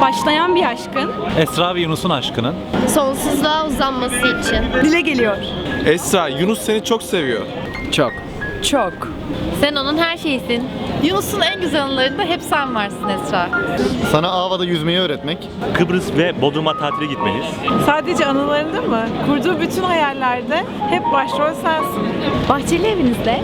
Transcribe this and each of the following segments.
Başlayan bir aşkın. Esra ve Yunus'un aşkının. Sonsuzluğa uzanması için. Dile geliyor. Esra, Yunus seni çok seviyor. Çok. Çok. Sen onun her şeysin. Yunus'un en güzel anılarında hep sen varsın Esra. Sana Ava'da yüzmeyi öğretmek. Kıbrıs ve Bodrum'a tatile gitmeniz. Sadece anılarında mı? Kurduğu bütün hayallerde hep başrol sensin. Bahçeli evinizde.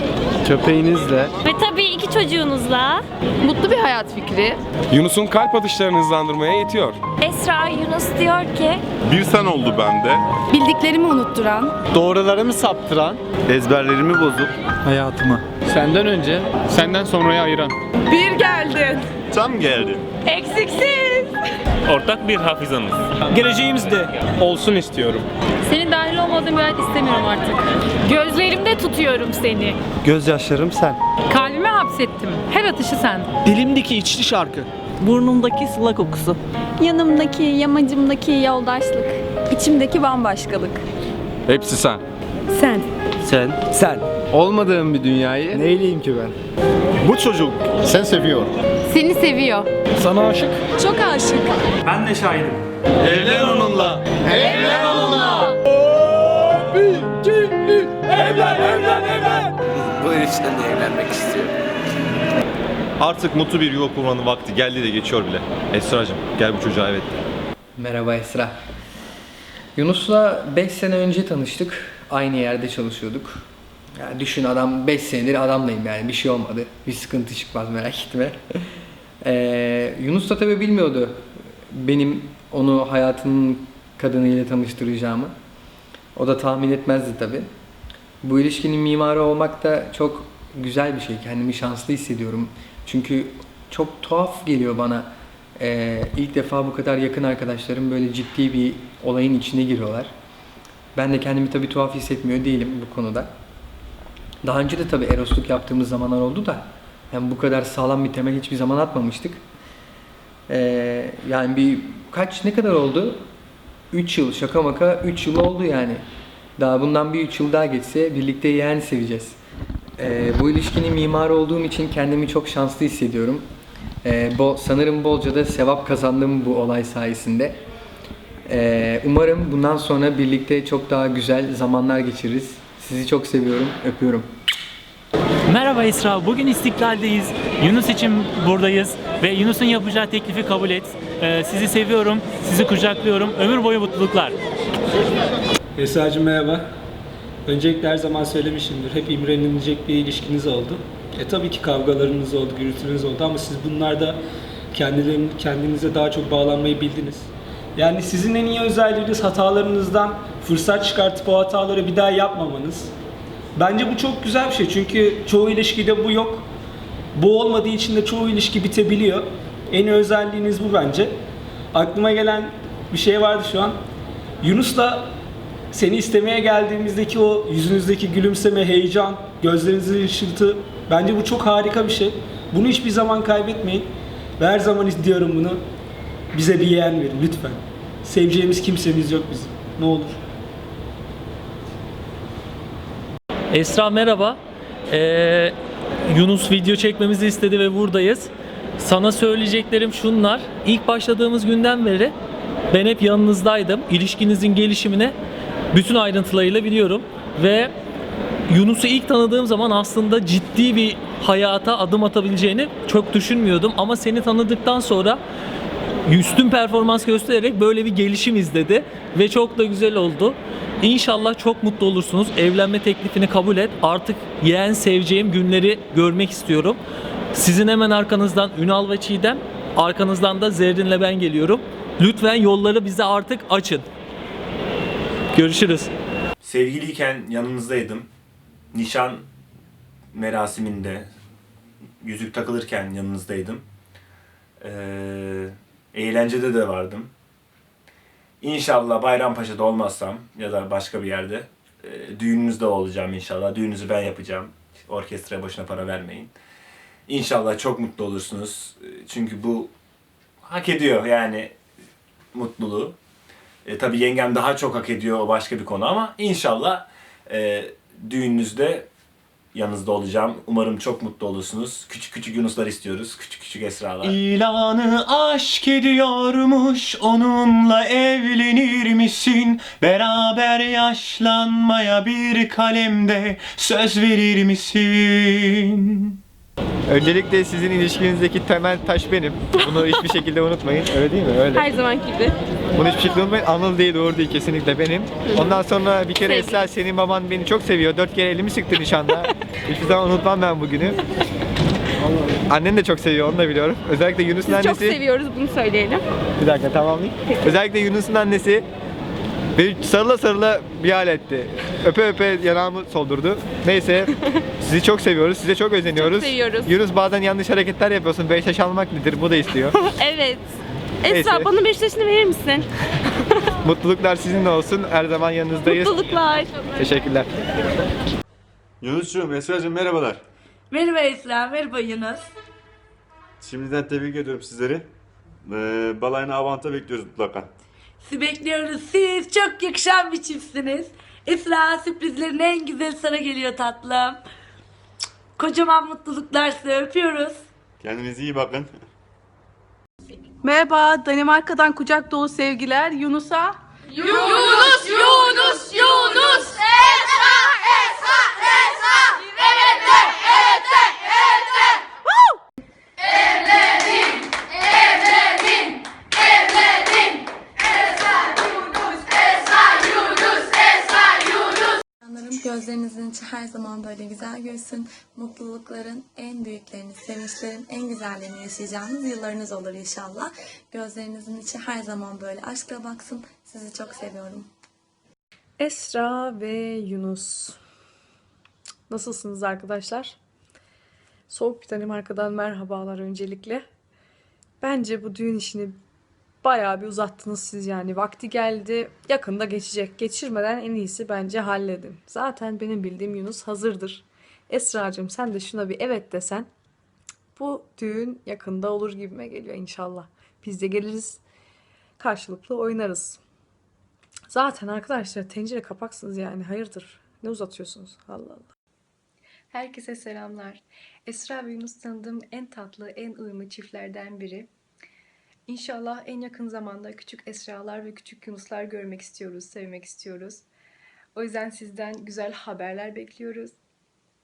Köpeğinizle. Ve tabii iki çocuğunuzla. Mutlu bir hayat fikri. Yunus'un kalp atışlarını hızlandırmaya yetiyor. Esra Yunus diyor ki Bir sen oldu bende. Bildiklerimi unutturan. Doğrularımı saptıran. Ezberlerimi bozup. Hayatımı. Senden önce, senden sonraya ayıran. Bir geldin. Tam geldi. Eksiksiz. Ortak bir hafızanız. Geleceğimizde. Olsun istiyorum. Senin dahil olmadığın bir hayat istemiyorum artık. Gözlerimde tutuyorum seni. Gözyaşlarım sen. Kalbime hapsettim. Her atışı sen. Dilimdeki içli şarkı. Burnumdaki sıla kokusu. Yanımdaki, yamacımdaki yoldaşlık. İçimdeki bambaşkalık. Hepsi sen. Sen. Sen. Sen. Olmadığım bir dünyayı Neyleyim ki ben? Bu çocuk sen seviyor. Seni seviyor. sana aşık. Çok aşık. Ben de şahidim. Evlen onunla. Bu ilişkiden de evlenmek istiyor. Artık mutlu bir yuva kurmanın vakti geldi de geçiyor bile. Esra'cığım gel bu çocuğa evet. Merhaba Esra. Yunus'la 5 sene önce tanıştık. Aynı yerde çalışıyorduk. Yani düşün adam 5 senedir adamlayım yani bir şey olmadı. Bir sıkıntı çıkmaz merak etme. Ee, Yunus da tabii bilmiyordu benim onu hayatının kadınıyla tanıştıracağımı. O da tahmin etmezdi tabii. Bu ilişkinin mimarı olmak da çok güzel bir şey. Kendimi şanslı hissediyorum. Çünkü çok tuhaf geliyor bana. Ee, ilk defa bu kadar yakın arkadaşlarım böyle ciddi bir olayın içine giriyorlar. Ben de kendimi tabii tuhaf hissetmiyor değilim bu konuda. Daha önce de tabii erosluk yaptığımız zamanlar oldu da yani bu kadar sağlam bir temel hiçbir zaman atmamıştık. Ee, yani bir kaç ne kadar oldu? 3 yıl şaka maka 3 yıl oldu yani. Daha bundan bir 3 yıl daha geçse birlikte yeğen seveceğiz. Ee, bu ilişkinin mimarı olduğum için kendimi çok şanslı hissediyorum. Ee, bo, sanırım bolca da sevap kazandım bu olay sayesinde. Ee, umarım bundan sonra birlikte çok daha güzel zamanlar geçiririz. Sizi çok seviyorum, öpüyorum. Merhaba Esra, bugün İstiklal'deyiz. Yunus için buradayız ve Yunus'un yapacağı teklifi kabul et. Ee, sizi seviyorum, sizi kucaklıyorum. Ömür boyu mutluluklar. Esra'cığım merhaba. Öncelikle her zaman söylemişimdir. Hep imrenilecek bir ilişkiniz oldu. E tabii ki kavgalarınız oldu, gürültünüz oldu ama siz bunlarda kendinize daha çok bağlanmayı bildiniz. Yani sizin en iyi özelliğiniz hatalarınızdan fırsat çıkartıp o hataları bir daha yapmamanız. Bence bu çok güzel bir şey çünkü çoğu ilişkide bu yok. Bu olmadığı için de çoğu ilişki bitebiliyor. En özelliğiniz bu bence. Aklıma gelen bir şey vardı şu an. Yunus'la seni istemeye geldiğimizdeki o yüzünüzdeki gülümseme, heyecan, gözlerinizin ışıltı bence bu çok harika bir şey. Bunu hiçbir zaman kaybetmeyin. Ve her zaman istiyorum bunu. Bize bir yeğen verin lütfen. Seveceğimiz kimsemiz yok bizim. Ne olur. Esra merhaba. Ee, Yunus video çekmemizi istedi ve buradayız. Sana söyleyeceklerim şunlar. İlk başladığımız günden beri ben hep yanınızdaydım. İlişkinizin gelişimine bütün ayrıntılarıyla biliyorum. Ve Yunus'u ilk tanıdığım zaman aslında ciddi bir hayata adım atabileceğini çok düşünmüyordum. Ama seni tanıdıktan sonra üstün performans göstererek böyle bir gelişim izledi ve çok da güzel oldu. İnşallah çok mutlu olursunuz. Evlenme teklifini kabul et. Artık yeğen seveceğim günleri görmek istiyorum. Sizin hemen arkanızdan Ünal ve Çiğdem, arkanızdan da Zerrin'le ben geliyorum. Lütfen yolları bize artık açın. Görüşürüz. Sevgiliyken yanınızdaydım. Nişan merasiminde, yüzük takılırken yanınızdaydım. Ee, eğlencede de vardım. İnşallah Bayrampaşa'da olmazsam ya da başka bir yerde e, düğününüzde olacağım inşallah. Düğününüzü ben yapacağım. Orkestraya boşuna para vermeyin. İnşallah çok mutlu olursunuz. Çünkü bu hak ediyor yani mutluluğu. E, tabii yengem daha çok hak ediyor başka bir konu ama inşallah e, düğününüzde yanınızda olacağım. Umarım çok mutlu olursunuz. Küçük küçük Yunuslar istiyoruz. Küçük küçük Esralar. İlanı aşk ediyormuş onunla evlenir misin? Beraber yaşlanmaya bir kalemde söz verir misin? Öncelikle sizin ilişkinizdeki temel taş benim. Bunu hiçbir şekilde unutmayın. Öyle değil mi? Öyle. Her zamanki gibi. Bunu hiçbir şekilde unutmayın. Anıl değil, Uğur değil. Kesinlikle benim. Ondan sonra bir kere Esra senin baban beni çok seviyor. Dört kere elimi sıktı nişanda. Hiçbir zaman unutmam ben bugünü. Annen de çok seviyor, onu da biliyorum. Özellikle Yunus'un annesi... Çok seviyoruz bunu söyleyelim. Bir dakika tamamlayayım. Özellikle Yunus'un annesi beni sarıla sarıla bir hal etti. Öpe öpe yanağımı soldurdu. Neyse sizi çok seviyoruz. Size çok özeniyoruz. Çok seviyoruz. Yunus bazen yanlış hareketler yapıyorsun. Beş yaş almak nedir? Bu da istiyor. Evet. Esra Neyse. bana Beşiktaş'ını verir misin? Mutluluklar sizinle olsun. Her zaman yanınızdayız. Mutluluklar. Teşekkürler. Yunus'cuğum, Esra'cığım merhabalar. Merhaba Esra, merhaba Yunus. Şimdiden tebrik ediyorum sizleri. Ee, balayına avanta bekliyoruz mutlaka. Sizi bekliyoruz. Siz çok yakışan bir çiftsiniz. Esra sürprizlerin en güzeli sana geliyor tatlım. Kocaman mutluluklar size öpüyoruz. Kendinize iyi bakın. Merhaba, Danimarka'dan kucak dolu sevgiler. Yunus'a Yunus, Yunus, Yunus. Canlarım gözlerinizin içi her zaman böyle güzel gülsün. Sevinçlerin en güzellerini yaşayacağınız yıllarınız olur inşallah. Gözlerinizin içi her zaman böyle aşkla baksın. Sizi çok seviyorum. Esra ve Yunus. Nasılsınız arkadaşlar? Soğuk bir Danimarka'dan merhabalar öncelikle. Bence bu düğün işini bayağı bir uzattınız siz yani. Vakti geldi, yakında geçecek. Geçirmeden en iyisi bence halledin. Zaten benim bildiğim Yunus hazırdır. Esra'cığım sen de şuna bir evet desen. Bu düğün yakında olur gibime geliyor inşallah. Biz de geliriz, karşılıklı oynarız. Zaten arkadaşlar tencere kapaksınız yani hayırdır? Ne uzatıyorsunuz? Allah Allah. Herkese selamlar. Esra ve Yunus tanıdığım en tatlı, en uyumlu çiftlerden biri. İnşallah en yakın zamanda küçük Esra'lar ve küçük Yunuslar görmek istiyoruz, sevmek istiyoruz. O yüzden sizden güzel haberler bekliyoruz.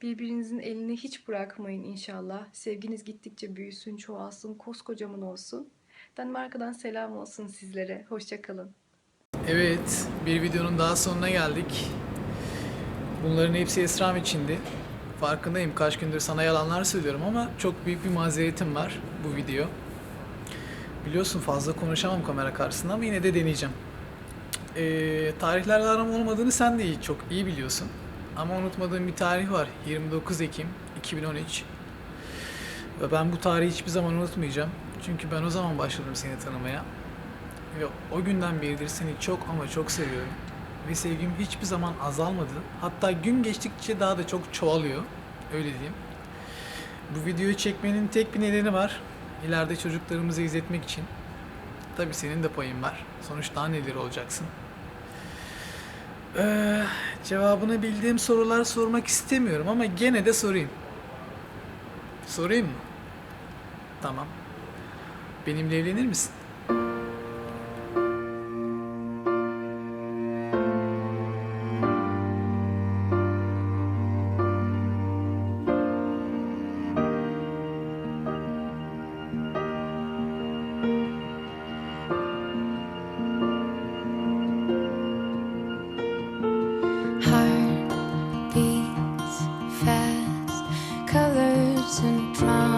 Birbirinizin elini hiç bırakmayın inşallah. Sevginiz gittikçe büyüsün, çoğalsın, koskocaman olsun. Danimarka'dan selam olsun sizlere. Hoşçakalın. Evet, bir videonun daha sonuna geldik. Bunların hepsi Esra'm içindi. Farkındayım kaç gündür sana yalanlar söylüyorum ama çok büyük bir mazeretim var bu video. Biliyorsun fazla konuşamam kamera karşısında ama yine de deneyeceğim. Ee, tarihlerle aram olmadığını sen de iyi, çok iyi biliyorsun. Ama unutmadığım bir tarih var. 29 Ekim 2013. Ve ben bu tarihi hiçbir zaman unutmayacağım. Çünkü ben o zaman başladım seni tanımaya. Ve o günden beridir seni çok ama çok seviyorum. Ve sevgim hiçbir zaman azalmadı. Hatta gün geçtikçe daha da çok çoğalıyor. Öyle diyeyim. Bu videoyu çekmenin tek bir nedeni var. İleride çocuklarımızı izletmek için. Tabii senin de payın var. Sonuçta anneleri olacaksın. Ee, cevabını bildiğim sorular sormak istemiyorum ama gene de sorayım. Sorayım mı? Tamam. Benimle evlenir misin? colors and promises.